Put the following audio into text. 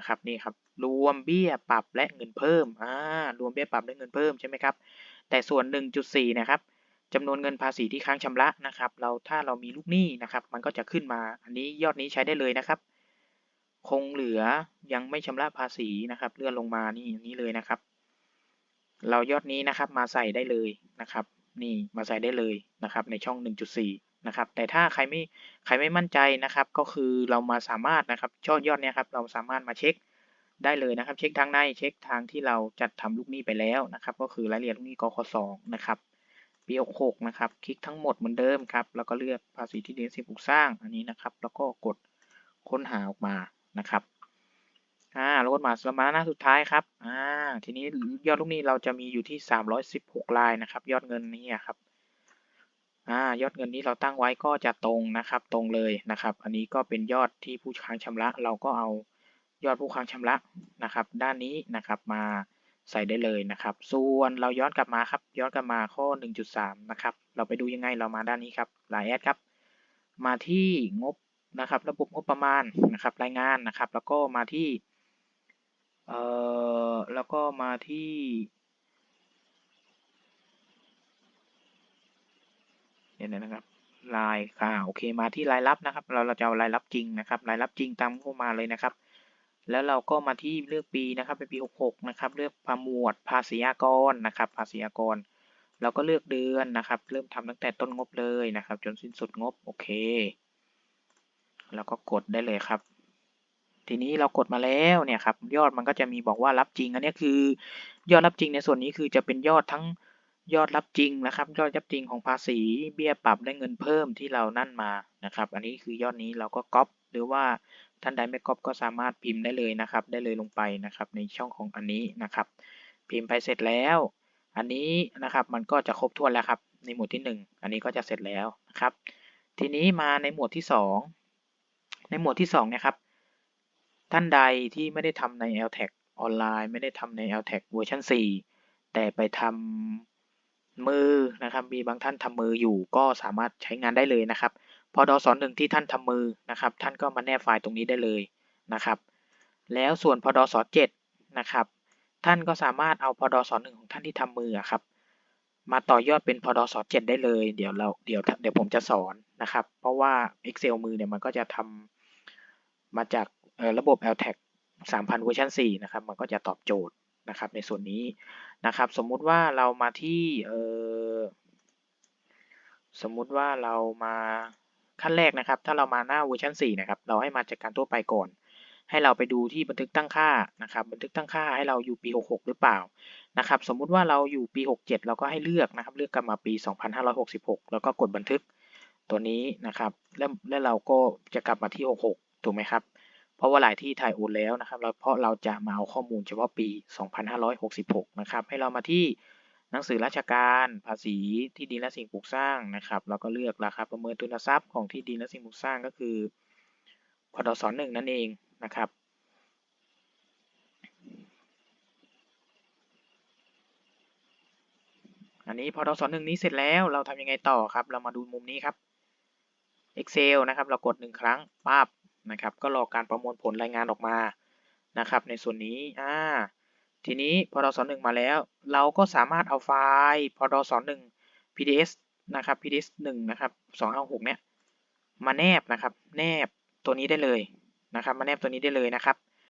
นะครับนี่ครับรวมเบี้ยปรับและเงินเพิ่มอ่ารวมเบี้ยปรับและเงินเพิ่มใช่ไหมครับแต่ส่วน 1.4 นะครับจำนวนเงินภาษีที่ค้างชำระนะครับ เราถ้าเรามีลูกหนี้นะครับ มันก็จะขึ้นมา อันนี้ยอดนี้ใช้ได้เลยนะครับ คงเหลือยังไม่ชำระภาษีนะครับ เลื่อนลงมานี่นี้เลยนะครับ เรายอดนี้นะครับมาใส่ได้เลยนะครับ นี่มาใส่ได้เลยนะครับ ในช่อง 1.4 นะครับ แต่ถ้าใครไม่ใครไม่มั่นใจนะครับ ก็คือเรามาสามารถนะครับช่อยอดเนี้ยครับเราสามารถมาเช็คได้เลยนะครับ เช็คทางในเช็คทางที่เราจัดทำลูกหนี้ไปแล้วนะครับ ก็คือรายละเอียดลูกหนี้กคสนะครับปี66นะครับ คลิกทั้งหมดเหมือนเดิมครับ แล้วก็เลือกภาษีที่ดินสิ่งปลูกสร้างอันนี้นะครับ แล้วก็กดค้นหาออกมานะครับอ่าลดมาสมาหน้าสุดท้ายครับอ่าทีนี้ยอดลูกหนี้เราจะมีอยู่ที่ 316รายนะครับ ยอดเงินนี้ครับ อ่ายอดเงินนี้เราตั้งไว้ก็จะตรงนะครับตรงเลยนะครับ อันนี้ก็เป็นยอดที่ผู้ค้างชำระ เราก็เอายอดผู้ค้างชำระนะครับ ด้านนี้นะครับมาใส่ได้เลยนะครับ ส่วนเราย้อนกลับมาครับย้อนกลับมาข้อ 1.3 นะครับ เราไปดูยังไงเรามาด้านนี้ครับลายแอดครับ มาที่งบนะครับ ระบบงบประมาณนะครับ รายงานนะครับ แล้วก็มาที่เอ่อแล้วก็มาที่ เนี่ยนะครับรายค่ะโอเคมาที่รายรับนะครับ เราเราจะเอารายรับจริงนะครับรายรับจริงตามเข้ามาเลยนะครับ แล้วเราก็มาที่เลือกปีนะครับเป็นปี 66 นะครับ เลือกประมวดภาษีอากรนะครับ ภาษีอากร เราก็เลือกเดือนนะครับ เริ่มทำตั้งแต่ต้นงบเลยนะครับ จนสิ้นสุดงบโอเคแล้วก็กดได้เลยครับ ทีนี้เรากดมาแล้วเนี่ยครับยอดมันก็จะมีบอกว่ารับจริงอันนี้คือยอดรับจริงในส่วนนี้คือจะเป็นยอดทั้ง ยอดรับจริงนะครับ ยอดรับจริงของภาษีเบี้ยปรับและเงินเพิ่มที่เรานั่นมานะครับ อันนี้คือยอดนี้เราก็ก๊อปหรือว่าท่านใดไม่ก๊อปก็สามารถพิมพ์ได้เลยนะครับ ได้เลยลงไปนะครับ ในช่องของอันนี้นะครับ พิมพ์ไปเสร็จแล้ว อันนี้นะครับมันก็จะครบถ้วนแล้วครับ ในหมวดที่ 1 อันนี้ก็จะเสร็จแล้วนะครับ ทีนี้มาในหมวดที่ 2 ในหมวดที่2นี่ยครับ ท่านใดที่ไม่ได้ทำใน LTAC ออนไลน์ ไม่ได้ทำใน LTAC เวอร์ชัน4แต่ไปทำ มือนะครับ มีบางท่านทำมืออยู่ก็สามารถใช้งานได้เลยนะครับพอดอสอนหนึ่งที่ท่านทำมือนะครับ ท่านก็มาแนบไฟล์ตรงนี้ได้เลยนะครับ แล้วส่วนพอดอสอนเจ็ดนะครับ ท่านก็สามารถเอาพอดอสอนหนึ่งของท่านที่ทำมือครับ มาต่อยอดเป็นพอดอสอนเจ็ดได้เลย เดี๋ยวเราเดี๋ยวเดี๋ยวผมจะสอนนะครับ เพราะว่า Excel มือเนี่ยมันก็จะทำมาจากระบบ LTAC 3,000 เวอร์ชัน4นะครับ มันก็จะตอบโจทย์ นะครับในส่วนนี้นะครับ สมมุติว่าเรามาที่เสมมุติว่าเรามาขั้นแรกนะครับ ถ้าเรามาหน้าเวอร์ชัน4นะครับ เราให้มาจากการทั่วไปก่อน ให้เราไปดูที่บันทึกตั้งค่านะครับ บันทึกตั้งค่าให้เราอยู่ปี 66 หรือเปล่านะครับ สมมุติว่าเราอยู่ปี 67 เราก็ให้เลือกนะครับ เลือกกลับมาปี 2566 แล้วก็กดบันทึกตัวนี้นะครับ แล้วแล้วเราก็จะกลับมาที่ 66 ถูกไหมครับ เพราะว่าหลายที่ถ่ายโอนแล้วนะครับเพราะเราจะมาเอาข้อมูลเฉพาะปี 2566 นะครับ ให้เรามาที่หนังสือราชการภาษีที่ดินและสิ่งปลูกสร้างนะครับแล้วก็เลือกราคาประเมินทุนทรัพย์ของที่ดินและสิ่งปลูกสร้างก็คือพดสหนึ่งนั่นเองนะครับ อันนี้พอดสหนึ่งนี้เสร็จแล้วเราทำยังไงต่อครับ เรามาดูมุมนี้ครับ Excel นะครับ เรากดหนึ่งครั้งปั๊บ นะครับก็รอการประมวลผลรายงานออกมานะครับในส่วนนี้อ่าทีนี้พอดสหนึ่งมาแล้ว เราก็สามารถเอาไฟล์พอดสหนึ่ง PDS นะครับ PDS หนึ่งนะครับสองห้าหกเนี้ยมาแนบนะครับ แนบตัวนี้ได้เลยนะครับ มาแนบตัวนี้ได้เลยนะครับ